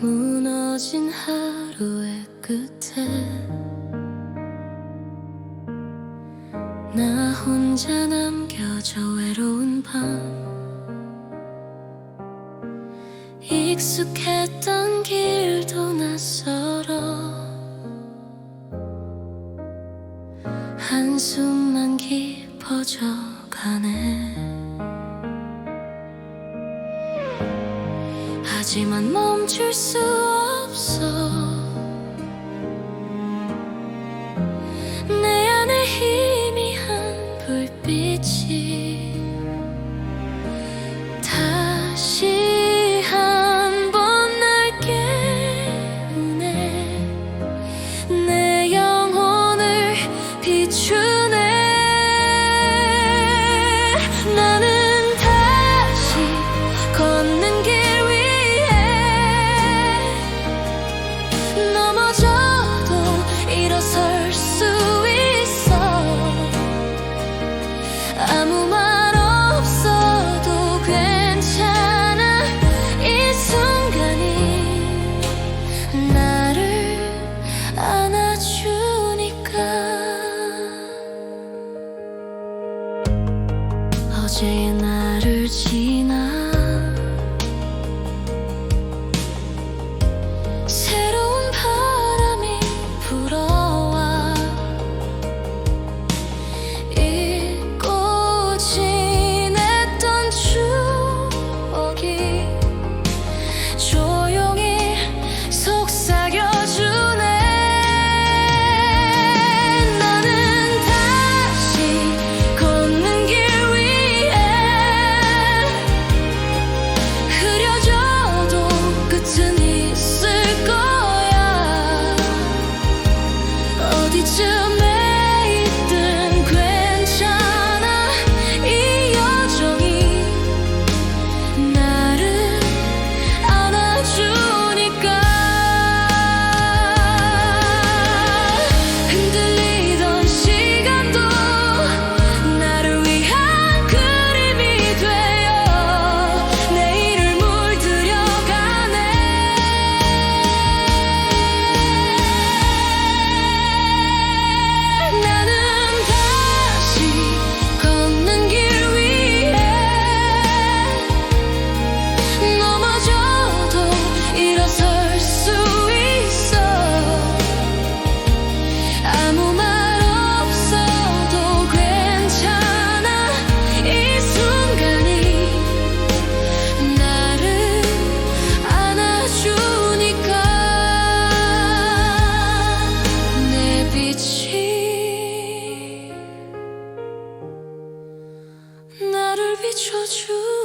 무너진 하루의 끝에 나 혼자 남겨져 외로운 밤. 익숙했던 길도 낯설어. 한숨만 깊어져 가네. 하지만 멈출 수 없어. 어제의 나를 지나 비춰주